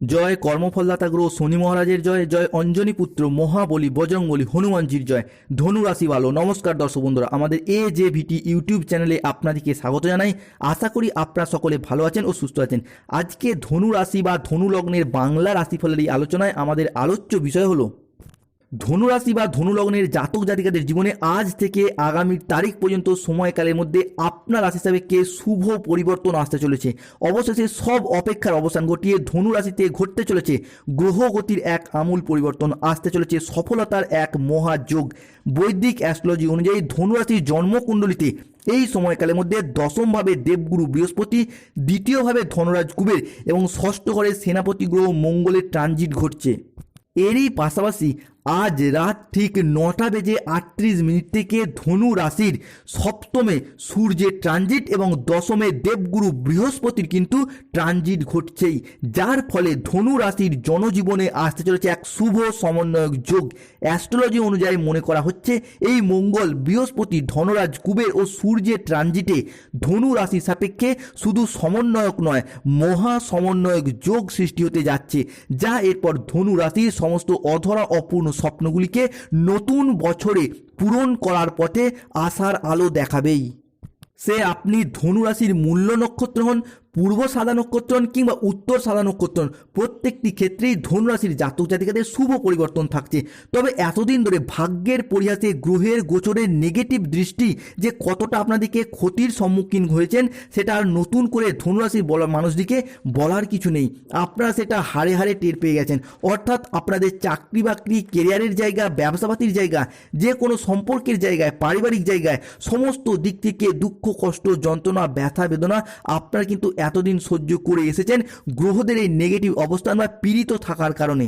জয় কর্মফলদাতা গ্রহ শনি মহারাজের জয় জয় অঞ্জনী পুত্র মহাবলী বজরংবলী হনুমানজির জয় ধনু রাশি ভালো নমস্কার দর্শক বন্ধুরা, আমাদের এ জে ভিটি ইউটিউব চ্যানেলে আপনাদেরকে স্বাগত জানাই। আশা করি আপনারা সকলে ভালো আছেন ও সুস্থ আছেন। আজকে ধনু রাশি বা ধনু লগ্নের বাংলা রাশিফলের এই আলোচনায় আমাদের আলোচ্য বিষয় হলো ধনুরাশি বা ধনুলগ্নের জাতক জাতিকাদের জীবনে আজ থেকে আগামী তারিখ পর্যন্ত সময়কালের মধ্যে আপনার রাশি হিসাবে কে শুভ পরিবর্তন আসতে চলেছে? অবশেষে সব অপেক্ষার অবসান ঘটিয়ে ধনুরাশিতে ঘটতে চলেছে। গ্রহগতির এক আমূল পরিবর্তন আসতে চলেছে। সফলতার এক মহাযোগ। বৈদিক অ্যাস্ট্রোলজি অনুযায়ী ধনুরাশির জন্মকুণ্ডলিতে এই সময়কালের মধ্যে দশমভাবে দেবগুরু বৃহস্পতি দ্বিতীয়ভাবে ধনরাজ কুবের এবং ষষ্ঠ ঘরে সেনাপতি গ্রহ মঙ্গলের ট্রানজিট ঘটছে। এরই পাশাপাশি আজ রাত ঠিক নটা বেজে আটত্রিশ মিনিট থেকে ধনু রাশির সপ্তমে সূর্যের ট্রানজিট এবং দশমে দেবগুরু বৃহস্পতির কিন্তু ট্রানজিট ঘটছেই। যার ফলে ধনু রাশির জনজীবনে আসতে চলেছে এক শুভ সমন্বয়ক যোগ। অ্যাস্ট্রোলজি অনুযায়ী মনে করা হচ্ছে, এই মঙ্গল বৃহস্পতি ধনরাজ কুবের ও সূর্যের ট্রানজিটে ধনু রাশির সাপেক্ষে শুধু সমন্বয়ক নয়, মহা সমন্বয়ক যোগ সৃষ্টি হতে যাচ্ছে, যা এরপর ধনু রাশির সমস্ত অধরা অপূর্ণ স্বপ্নগুলিকে নতুন বছরে পূরণ করার পথে আশার আলো দেখাবেই। সে আপনি ধনুরাশির মূল্য নক্ষত্র হন পূর্ব সাদা নক্ষত্র কিংবা উত্তর সাদা নক্ষত্র প্রত্যেকটি ক্ষেত্রেই ধনুরাশির জাতক জাতিকাদের শুভ পরিবর্তন থাকছে। তবে এতদিন ধরে ভাগ্যের পরিহাসে গ্রহের গোচরের নেগেটিভ দৃষ্টি যে কতটা আপনাদেরকে ক্ষতির সম্মুখীন হয়েছেন, সেটা আর নতুন করে ধনুরাশির বলা মানুষদিকে বলার কিছু নেই। আপনারা সেটা হারে হারে টের পেয়ে গেছেন। অর্থাৎ আপনাদের চাকরি বাকরি কেরিয়ারের জায়গা, ব্যবসাপাতির জায়গা যে কোনো সম্পর্কের জায়গায়, পারিবারিক জায়গায়, সমস্ত দিক থেকে দুঃখ, কষ্ট, যন্ত্রণা, ব্যথা, বেদনা আপনারা কিন্তু এতদিন সহ্য করে এসেছেন গ্রহদের এই নেগেটিভ অবস্থান বা পীড়িত থাকার কারণে।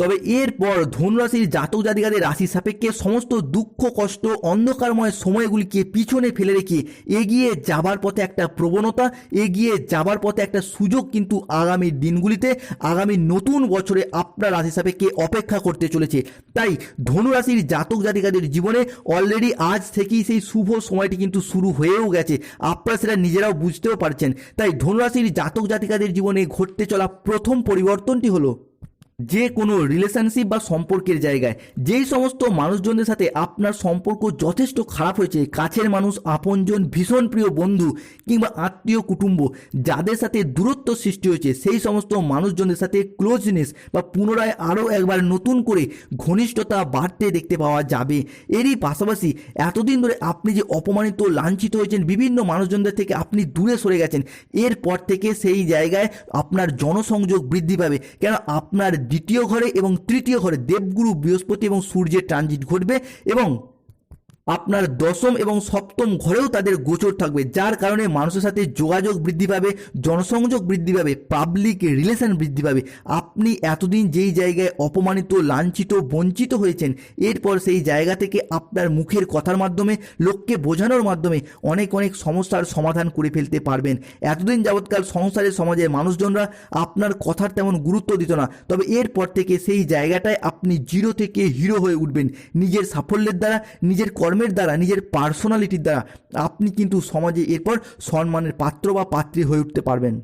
তবে এরপর ধনুরাশির জাতক জাতিকাদের রাশি সাপেক্ষে সমস্ত দুঃখ, কষ্ট, অন্ধকারময় সময়গুলিকে পিছনে ফেলে রেখে এগিয়ে যাবার পথে একটা প্রবণতা, এগিয়ে যাবার পথে একটা সুযোগ কিন্তু আগামী দিনগুলিতে, আগামী নতুন বছরে আপনার রাশি সাপেক্ষে অপেক্ষা করতে চলেছে। তাই ধনুরাশির জাতক জাতিকাদের জীবনে অলরেডি আজ থেকেই সেই শুভ সময়টি কিন্তু শুরু হয়েও গেছে। আপনারা সেটা নিজেরাও বুঝতেও পারছেন। তাই ধনুরাশির জাতক জাতিকাদের জীবনে ঘটতে চলা প্রথম পরিবর্তনটি হলো যে কোনো রিলেশনশিপ বা সম্পর্কের জায়গায়, যেই সমস্ত মানুষজনদের সাথে আপনার সম্পর্ক যথেষ্ট খারাপ হয়েছে, কাছের মানুষ, আপনজন, ভীষণ প্রিয় বন্ধু কিংবা আত্মীয় কুটুম্ব, যাদের সাথে দূরত্ব সৃষ্টি হয়েছে, সেই সমস্ত মানুষজনদের সাথে ক্লোজনেস বা পুনরায় আরও একবার নতুন করে ঘনিষ্ঠতা বাড়তে দেখতে পাওয়া যাবে। এরই পাশাপাশি এতদিন ধরে আপনি যে অপমানিত, লাঞ্ছিত হয়েছেন, বিভিন্ন মানুষজনদের থেকে আপনি দূরে সরে গেছেন, এরপর থেকে সেই জায়গায় আপনার জনসংযোগ বৃদ্ধি পাবে। কেন? আপনার দ্বিতীয় ঘরে এবং তৃতীয় ঘরে দেবগুরু বৃহস্পতি এবং সূর্যের ট্রানজিট ঘটবে এবং আপনার দশম এবং সপ্তম ঘরেও তাদের গোচর থাকবে, যার কারণে মানুষের সাথে যোগাযোগ বৃদ্ধি পাবে, জনসংযোগ বৃদ্ধি পাবে পাবলিক রিলেশন বৃদ্ধি পাবে। আপনি এতদিন যেই জায়গায় অপমানিত, লাঞ্ছিত, বঞ্চিত হয়েছেন, এরপর সেই জায়গা থেকে আপনার মুখের কথার মাধ্যমে, লোককে বোঝানোর মাধ্যমে অনেক অনেক সমস্যার সমাধান করে ফেলতে পারবেন। এতদিন যাবৎকাল সংসারের সমাজের মানুষজনরা আপনার কথার তেমন গুরুত্ব দিত না। তবে এরপর থেকে সেই জায়গাটায় আপনি জিরো থেকে হিরো হয়ে উঠবেন। নিজের সাফল্যের দ্বারা, নিজের কর্মের দ্বারা, নিজের পার্সোনালিটির দ্বারা আপনি কিন্তু সমাজে এরপর সম্মানের পাত্র বা পাত্রী হয়ে উঠতে পারবেন।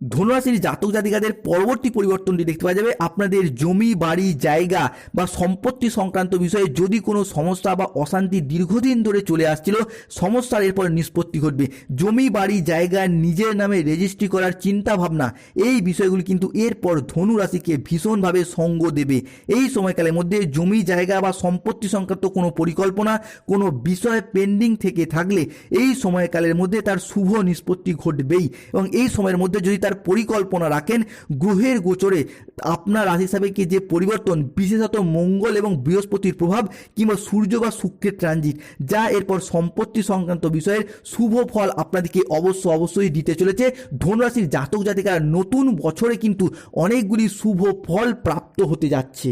ধনুরাশির জাতক জাতিকাদের পরবর্তী পরিবর্তনটি দেখতে পাওয়া যাবে। আপনাদের জমি, বাড়ি, জায়গা বা সম্পত্তি সংক্রান্ত বিষয়ে যদি কোনো সমস্যা বা অশান্তি দীর্ঘদিন ধরে চলে আসছিল, সমস্যার এরপর নিষ্পত্তি ঘটবে। জমি, বাড়ি, জায়গা নিজের নামে রেজিস্ট্রি করার চিন্তা ভাবনা এই বিষয়গুলি কিন্তু এরপর ধনুরাশিকে ভীষণভাবে সঙ্গ দেবে। এই সময়কালের মধ্যে জমি, জায়গা বা সম্পত্তি সংক্রান্ত কোনো পরিকল্পনা, কোনো বিষয় পেন্ডিং থেকে থাকলে এই সময়কালের মধ্যে তার শুভ নিষ্পত্তি ঘটবেই। এবং এই সময়ের মধ্যে যদি তার পরিকল্পনা রাখেন গ্রহের গোচরে। আপনার রাশি কি যে পরিবর্তন, বিশেষত মঙ্গল এবং বৃহস্পতির প্রভাব কিংবা সূর্য বা শুক্রের ট্রানজিট যা এরপর সম্পত্তি সংক্রান্ত বিষয়ের শুভ ফল আপনাদেরকে অবশ্য অবশ্যই দিতে চলেছে। ধনুরাশির জাতক জাতিকারা নতুন বছরে কিন্তু অনেকগুলি শুভ ফল প্রাপ্ত হতে যাচ্ছে।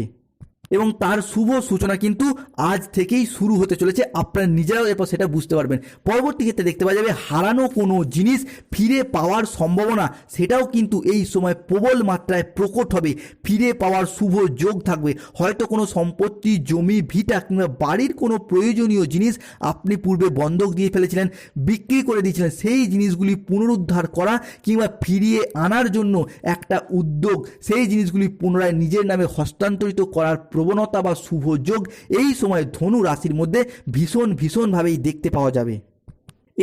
এবং তার শুভ সূচনা কিন্তু আজ থেকেই শুরু হতে চলেছে। আপনারা নিজেরাও এরপর সেটা বুঝতে পারবেন। পরবর্তী ক্ষেত্রে দেখতে পাওয়া যাবে, হারানো কোনো জিনিস ফিরে পাওয়ার সম্ভাবনা, সেটাও কিন্তু এই সময় প্রবল মাত্রায় প্রকট হবে। ফিরে পাওয়ার শুভ যোগ থাকবে। হয়তো কোনো সম্পত্তি, জমি, ভিটা কিংবা বাড়ির কোনো প্রয়োজনীয় জিনিস আপনি পূর্বে বন্ধক দিয়ে ফেলেছিলেন, বিক্রি করে দিয়েছিলেন, সেই জিনিসগুলি পুনরুদ্ধার করা কিংবা ফিরিয়ে আনার জন্য একটা উদ্যোগ, সেই জিনিসগুলি পুনরায় নিজের নামে হস্তান্তরিত করার প্রবণতা বা শুভ যোগ এই সময় ধনু রাশির মধ্যে ভীষণ, ভীষণভাবেই দেখতে পাওয়া যাবে।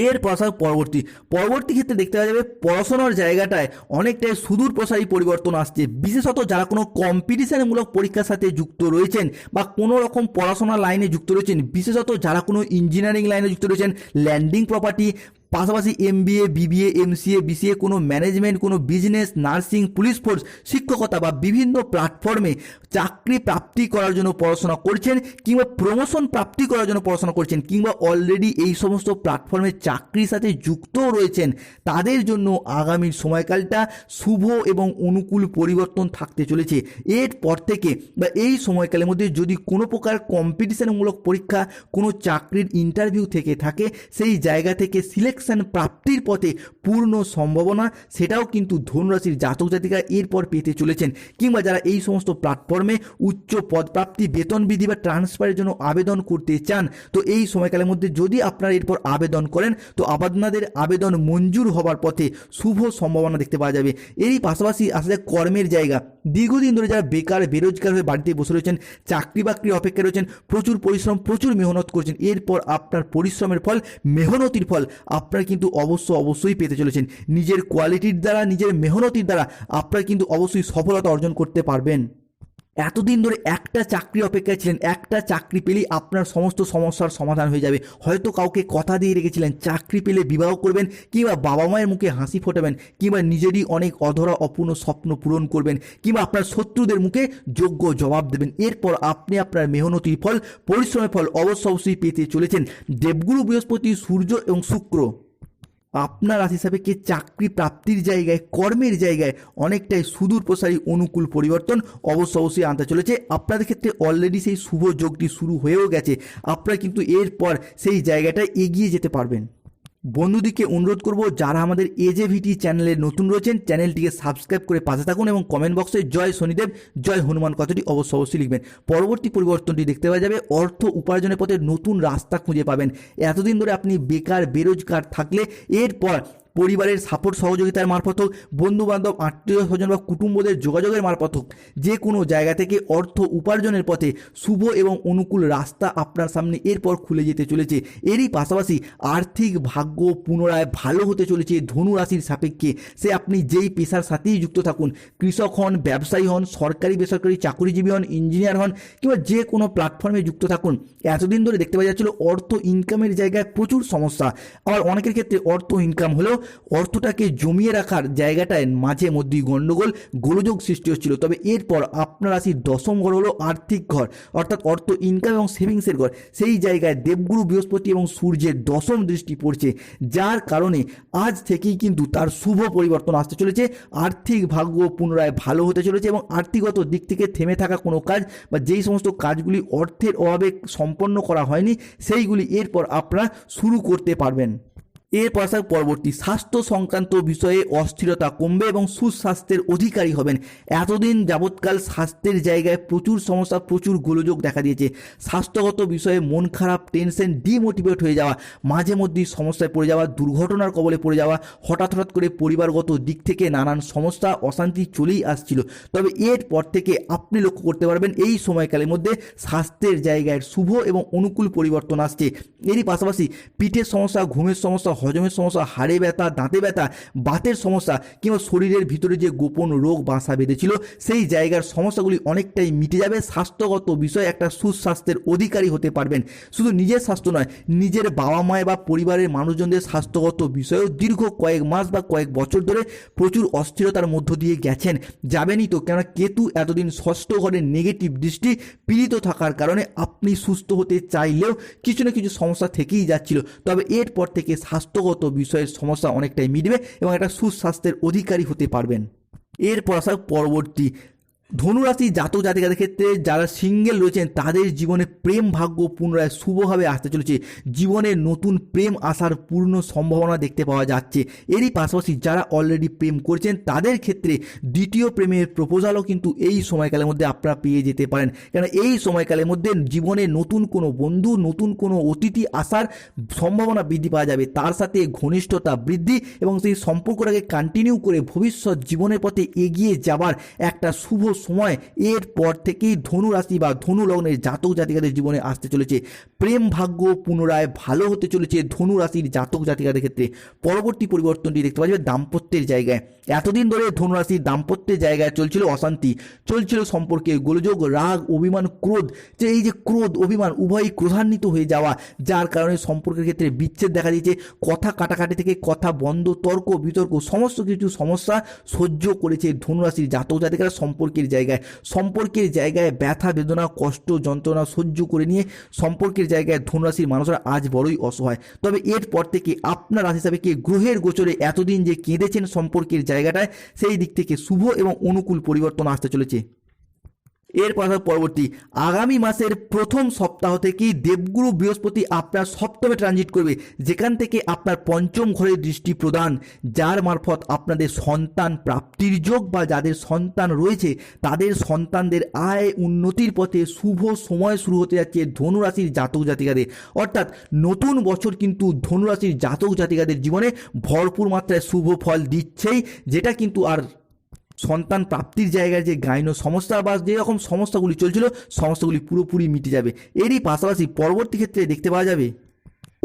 এর পাশা পরবর্তী পরবর্তী ক্ষেত্রে দেখতে পাওয়া যাবে পড়াশোনার জায়গাটায় অনেকটাই সুদূর প্রসারী পরিবর্তন আসছে। বিশেষত যারা কোনো কম্পিটিশনমূলক পরীক্ষার সাথে যুক্ত রয়েছেন বা কোনো রকম পড়াশোনার লাইনে যুক্ত রয়েছেন, বিশেষত যারা কোনো ইঞ্জিনিয়ারিং লাইনে যুক্ত রয়েছেন, ল্যান্ডিং প্রপার্টি পাশাপাশি M BA BBA MCA BCA কোনো ম্যানেজমেন্ট কোনো বিজনেস নার্সিং পুলিশ ফোর্স শিক্ষকতা বা বিভিন্ন প্ল্যাটফর্মে চাকরি প্রাপ্তি করার জন্য পড়াশোনা করছেন কিংবা প্রমোশন প্রাপ্তি করার জন্য পড়াশোনা করছেন কিংবা অলরেডি এই সমস্ত প্ল্যাটফর্মে চাকরির সাথে যুক্তও রয়েছেন, তাদের জন্য আগামীর সময়কালটা শুভ এবং অনুকূল পরিবর্তন থাকতে চলেছে। এরপর থেকে বা এই সময়কালের মধ্যে যদি কোনো প্রকার কম্পিটিশনমূলক পরীক্ষা, কোনো চাকরির ইন্টারভিউ থেকে থাকে, সেই জায়গা থেকে সিলেকশন প্রাপ্তির পথে পূর্ণ সম্ভাবনা, সেটাও কিন্তু ধনুরাশির জাতক জাতিকা এরপর পেতে চলেছেন। কিংবা যারা এই সমস্ত প্ল্যাটফর্মে উচ্চ পদপ্রাপ্তি বেতন বৃদ্ধি বা ট্রান্সফারের জন্য আবেদন করতে চান, তো এই সময়কালের মধ্যে যদি আপনারা এরপর আবেদন করেন, তো আপনাদের আবেদন মঞ্জুর হবার পথে শুভ সম্ভাবনা দেখতে পাওয়া যাবে। এরই পাশাপাশি আসলে কর্মের জায়গা। দীর্ঘদিন ধরে যারা বেকার, বেরোজগার হয়ে বাড়িতে বসে রয়েছেন, চাকরি বাকরি অপেক্ষায় রয়েছেন, প্রচুর পরিশ্রম, প্রচুর মেহনত করছেন, এরপর আপনার পরিশ্রমের ফল, মেহনতির ফল, আপনারা কিন্তু অবশ্য অবশ্যই পেতে চলেছেন। নিজের কোয়ালিটির দ্বারা, নিজের মেহনতির দ্বারা আপনারা কিন্তু অবশ্যই সফলতা অর্জন করতে পারবেন। এতদিন ধরে একটা চাকরি অপেক্ষায় ছিলেন, একটা চাকরি পেলেই আপনার সমস্ত সমস্যার সমাধান হয়ে যাবে। হয়তো কাউকে কথা দিয়ে রেখেছিলেন, চাকরি পেলে বিবাহ করবেন, কিংবা বাবা মায়ের মুখে হাসি ফোটাবেন, কিংবা নিজেরই অনেক অধরা, অপূর্ণ স্বপ্ন পূরণ করবেন, কিংবা আপনার শত্রুদের মুখে যোগ্য জবাব দেবেন। এরপর আপনি আপনার মেহনতির ফল, পরিশ্রমের ফল অবশ্য অবশ্যই পেতে চলেছেন। দেবগুরু বৃহস্পতি, সূর্য এবং শুক্র। আপনার রাশি সাপেক্ষে চাকরি প্রাপ্তির জায়গায়, কর্মের জায়গায় অনেকটাই সুদূর প্রসারী অনুকূল পরিবর্তন অবশ্য অবশ্যই আনতে চলেছে। আপনাদের ক্ষেত্রে অলরেডি সেই শুভ যোগটি শুরু হয়েও গেছে। আপনারা কিন্তু এরপর সেই জায়গাটা এগিয়ে যেতে পারবেন। বন্ধুদিকে অনুরোধ করব, যারা আমাদের এজেভিটি চ্যানেলে নতুন রয়েছেন চ্যানেলটিকে সাবস্ক্রাইব করে পাশে থাকুন এবং কমেন্ট বক্সে জয় শনিদেব, জয় হনুমান কথাটি অবশ্য অবশ্যই লিখবেন। পরবর্তী পরিবর্তনটি দেখতে পাওয়া যাবে, অর্থ উপার্জনের পথে নতুন রাস্তা খুঁজে পাবেন। এতদিন ধরে আপনি বেকার, বেরোজগার থাকলে এরপর পরিবারের সাপোর্ট সহযোগিতার মারফত হোক বন্ধু বান্ধব আত্মীয় স্বজন বা কুটুম্বদের যোগাযোগের মারফত হোক, যে কোনো জায়গা থেকে অর্থ উপার্জনের পথে শুভ এবং অনুকূল রাস্তা আপনার সামনে এরপর খুলে যেতে চলেছে। এরই পাশাপাশি আর্থিক ভাগ্য পুনরায় ভালো হতে চলেছে ধনু রাশির সাপেক্ষে। সে আপনি যেই পেশার সাথেই যুক্ত থাকুন, কৃষক হন, ব্যবসায়ী হন, সরকারি, বেসরকারি, চাকরিজীবী হন, ইঞ্জিনিয়ার হন, কিংবা যে কোনো প্ল্যাটফর্মে যুক্ত থাকুন। এতদিন ধরে দেখতে পাওয়া যাচ্ছিল অর্থ ইনকামের জায়গায় প্রচুর সমস্যা। আবার অনেকের ক্ষেত্রে অর্থ ইনকাম হলেও অর্থটাকে জমিয়ে রাখার জায়গাটায় মাঝে মধ্যেই গণ্ডগোল গোলযোগ সৃষ্টি হচ্ছিল। তবে এরপর আপনার রাশির দশম ঘর হলো আর্থিক ঘর, অর্থাৎ অর্থ ইনকাম এবং সেভিংসের ঘর। সেই জায়গায় দেবগুরু, বৃহস্পতি এবং সূর্যের দশম দৃষ্টি পড়ছে, যার কারণে আজ থেকেই কিন্তু তার শুভ পরিবর্তন আসতে চলেছে। আর্থিক ভাগ্য পুনরায় ভালো হতে চলেছে এবং আর্থিকগত দিক থেকে থেমে থাকা কোনো কাজ বা যেই সমস্ত কাজগুলি অর্থের অভাবে সম্পন্ন করা হয়নি, সেইগুলি এরপর আপনারা শুরু করতে পারবেন। এর পাশা পরবর্তী স্বাস্থ্য সংক্রান্ত বিষয়ে অস্থিরতা কমবে এবং সুস্বাস্থ্যের অধিকারী হবেন। এতদিন যাবৎকাল স্বাস্থ্যের জায়গায় প্রচুর সমস্যা, প্রচুর গোলযোগ দেখা দিয়েছে। স্বাস্থ্যগত বিষয়ে মন খারাপ টেনশন ডিমোটিভেট হয়ে যাওয়া, মাঝে মধ্যেই সমস্যায় পড়ে যাওয়া, দুর্ঘটনার কবলে পড়ে যাওয়া, হঠাৎ হঠাৎ করে পরিবারগত দিক থেকে নানান সমস্যা, অশান্তি চলেই আসছিল। তবে এরপর থেকে আপনি লক্ষ্য করতে পারবেন, এই সময়কালের মধ্যে স্বাস্থ্যের জায়গায় শুভ এবং অনুকূল পরিবর্তন আসছে। এরই পাশাপাশি পিঠের সমস্যা, ঘুমের সমস্যা হজমের সমস্যা, হাড়ে ব্যথা, দাঁতে ব্যথা, বাতের সমস্যা কিংবা শরীরের ভিতরে যে গোপন রোগ, বাসা বেঁধেছিল, সেই জায়গার সমস্যাগুলি অনেকটাই মিটে যাবে। স্বাস্থ্যগত বিষয়ে একটা সুস্বাস্থ্যের অধিকারী হতে পারবেন। শুধু নিজের স্বাস্থ্য নয়, নিজের বাবা মায় বা পরিবারের মানুষজনদের স্বাস্থ্যগত বিষয়েও দীর্ঘ কয়েক মাস বা কয়েক বছর ধরে প্রচুর অস্থিরতার মধ্য দিয়ে গেছেন। যাবেনই তো, কেননা কেতু এতদিন ষষ্ঠ ঘরের নেগেটিভ দৃষ্টি পীড়িত থাকার কারণে আপনি সুস্থ হতে চাইলেও কিছু না কিছু সমস্যা থেকেই যাচ্ছিল। তবে এরপর থেকে স্বাস্থ্যগত বিষয়ের সমস্যা অনেকটাই মিটবে এবং একটা সুস্বাস্থ্যের অধিকারী হতে পারবেন। এরপর আসা পরবর্তী ধনুরাশি জাতক জাতিকাদের ক্ষেত্রে যারা সিঙ্গেল রয়েছেন, তাদের জীবনে প্রেম ভাগ্য পুনরায় শুভভাবে আসতে চলেছে। জীবনে নতুন প্রেম আসার পূর্ণ সম্ভাবনা দেখতে পাওয়া যাচ্ছে। এরই পাশাপাশি যারা অলরেডি প্রেম করছেন, তাদের ক্ষেত্রে দ্বিতীয় প্রেমের প্রপোজালও কিন্তু এই সময়কালের মধ্যে আপনারা পেয়ে যেতে পারেন। কেন এই সময়কালের মধ্যে জীবনে নতুন কোনো বন্ধু, নতুন কোনো অতিথি আসার সম্ভাবনা বৃদ্ধি পাওয়া যাবে। তার সাথে ঘনিষ্ঠতা বৃদ্ধি এবং সেই সম্পর্কটাকে কন্টিনিউ করে ভবিষ্যৎ জীবনের পথে এগিয়ে যাবার একটা শুভ সময় এর পর থেকেই ধনু রাশি বা ধনু লগ্নের জাতক জাতিকাদের জীবনে আসতে চলেছে। প্রেম ভাগ্য পুনরায় ভালো হতে চলেছে ধনু রাশির জাতক জাতিকাদের ক্ষেত্রে। পরবর্তী পরিবর্তনটি দেখতে পাওয়া যাবে দাম্পত্যের জায়গায়। এতদিন ধরে ধনুরাশির দাম্পত্যের জায়গায় চলছিল অশান্তি, চলছিল সম্পর্কে গোলযোগ, রাগ, অভিমান, ক্রোধ। যে এই যে ক্রোধ, অভিমান উভয়ই ক্রোধান্বিত হয়ে যাওয়া, যার কারণে সম্পর্কের ক্ষেত্রে বিচ্ছেদ দেখা দিয়েছে। কথা কাটাকাটি থেকে কথা বন্ধ, তর্ক, বিতর্ক, সমস্ত কিছু সমস্যা সহ্য করেছে ধনুরাশির জাতক জাতিকারা। সম্পর্কের জায়গায়, সম্পর্কের জায়গায় ব্যথা, বেদনা, কষ্ট, যন্ত্রণা সহ্য করে নিয়ে সম্পর্কের জায়গায় ধনুরাশির মানুষরা আজ বড়ই অসহায়। তবে এরপর থেকে আপনার রাশি হিসাবে কে গ্রহের গোচরে এতদিন যে কেঁদেছেন সম্পর্কের জায়গাটায়, সেই দিক থেকে শুভ এবং অনুকূল পরিবর্তন আসতে চলেছে। এর কথা পরবর্তী, আগামী মাসের প্রথম সপ্তাহ থেকেই দেবগুরু বৃহস্পতি আপনার সপ্তমে ট্রানজিট করবে, যেখান থেকে আপনার পঞ্চম ঘরের দৃষ্টি প্রদান, যার মারফত আপনাদের সন্তান প্রাপ্তির যোগ বা যাদের সন্তান রয়েছে, তাদের সন্তানদের আয় উন্নতির পথে শুভ সময় শুরু হতে যাচ্ছে ধনুরাশির জাতক জাতিকাদের। অর্থাৎ নতুন বছর কিন্তু ধনুরাশির জাতক জাতিকাদের জীবনে ভরপুর মাত্রায় শুভ ফল দিচ্ছেই, যেটা কিন্তু আর সন্তান প্রাপ্তির জায়গায় যে গাইন সমস্যা বা যেরকম সমস্যাগুলি চলছিল, সমস্যাগুলি পুরোপুরি মিটে যাবে। এরই পাশাপাশি পরবর্তী ক্ষেত্রে দেখতে পাওয়া যাবে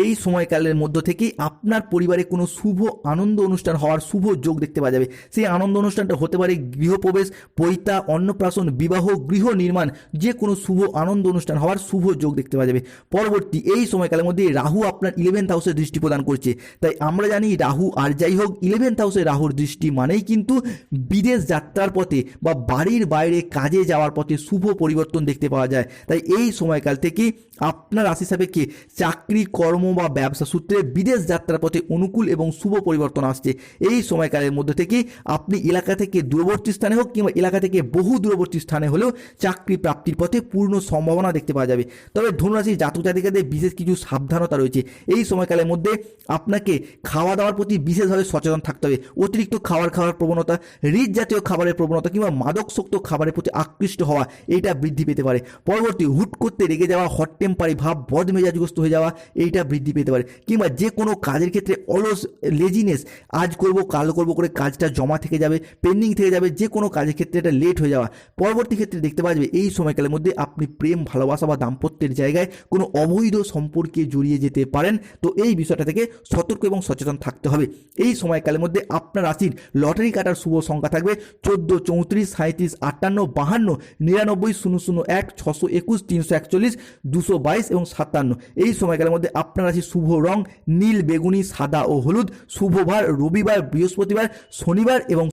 এই সময়কালের মধ্য থেকেই আপনার পরিবারে কোনো শুভ আনন্দ অনুষ্ঠান হওয়ার শুভ যোগ দেখতে পাওয়া যাবে। সেই আনন্দ অনুষ্ঠানটা হতে পারে গৃহপ্রবেশ, পৈতা, অন্নপ্রাশন, বিবাহ, গৃহ নির্মাণ, যে কোনো শুভ আনন্দ অনুষ্ঠান হওয়ার শুভ যোগ দেখতে পাওয়া যাবে। পরবর্তী এই সময়কালের মধ্যে রাহু আপনার ইলেভেন্থ হাউসে দৃষ্টি প্রদান করছে। তাই আমরা জানি রাহু আর যাই হোক ইলেভেন্থ হাউসে রাহুর দৃষ্টি মানেই কিন্তু বিদেশ যাত্রার পথে বা বাড়ির বাইরে কাজে যাওয়ার পথে শুভ পরিবর্তন দেখতে পাওয়া যায়। তাই এই সময়কাল থেকে আপনার রাশি সাপেক্ষে চাকরি, কর্ম বা ব্যবসা সূত্রে বিদেশ যাত্রার পথে অনুকূল এবং শুভ পরিবর্তন আসছে। এই সময়কালের মধ্যে থেকে আপনি এলাকা থেকে দূরবর্তী স্থানে হোক কিংবা এলাকা থেকে বহু দূরবর্তী স্থানে হলেও চাকরি প্রাপ্তির পথে পূর্ণ সম্ভাবনা দেখতে পাওয়া যাবে। তবে ধনুরাশির জাতক জাতিকাদের বিশেষ কিছু সাবধানতা রয়েছে। এই সময়কালের মধ্যে আপনাকে খাওয়া দাওয়ার প্রতি বিশেষভাবে সচেতন থাকতে হবে। অতিরিক্ত খাবার খাওয়ার প্রবণতা রিচ জাতীয় খাবারের প্রবণতা কিংবা মাদকসক্ত খাবারের প্রতি আকৃষ্ট হওয়া এইটা বৃদ্ধি পেতে পারে। পরবর্তী হুট করতে রেগে যাওয়া হট টেম্পারি ভাব বদ মেজাজগ্রস্ত হয়ে যাওয়া, এইটা বৃদ্ধি পেতে পারে। কিংবা যে কোনো কাজের ক্ষেত্রে অলস লেজিনেস আজ করব, কাল করব করে কাজটা জমা থেকে যাবে পেন্ডিং থেকে যাবে, যে কোনো কাজের ক্ষেত্রে এটা লেট হয়ে যাওয়া। পরবর্তী ক্ষেত্রে দেখতে পাওয়া যাবে, এই সময়কালের মধ্যে আপনি প্রেম, ভালোবাসা বা দাম্পত্যের জায়গায় কোনো অবৈধ সম্পর্কে জড়িয়ে যেতে পারেন। তো এই বিষয়টা থেকে সতর্ক এবং সচেতন থাকতে হবে। এই সময়কালের মধ্যে আপনার রাশির লটারি কাটার শুভ সংখ্যা থাকবে চোদ্দ, চৌত্রিশ সাঁত্রিশ আটান্ন, বাহান্ন, নিরানব্বই, শূন্য শূন্য, এক, ছশো, একুশ, তিনশো, একচল্লিশ, দুশো, বাইশ এবং সাতান্ন। এই সময়কালের মধ্যে আপনার রাশির শুভ রং নীল বেগুনি সাদা ও হলুদ। শুভবার রবিবার বৃহস্পতিবার শনিবার এবং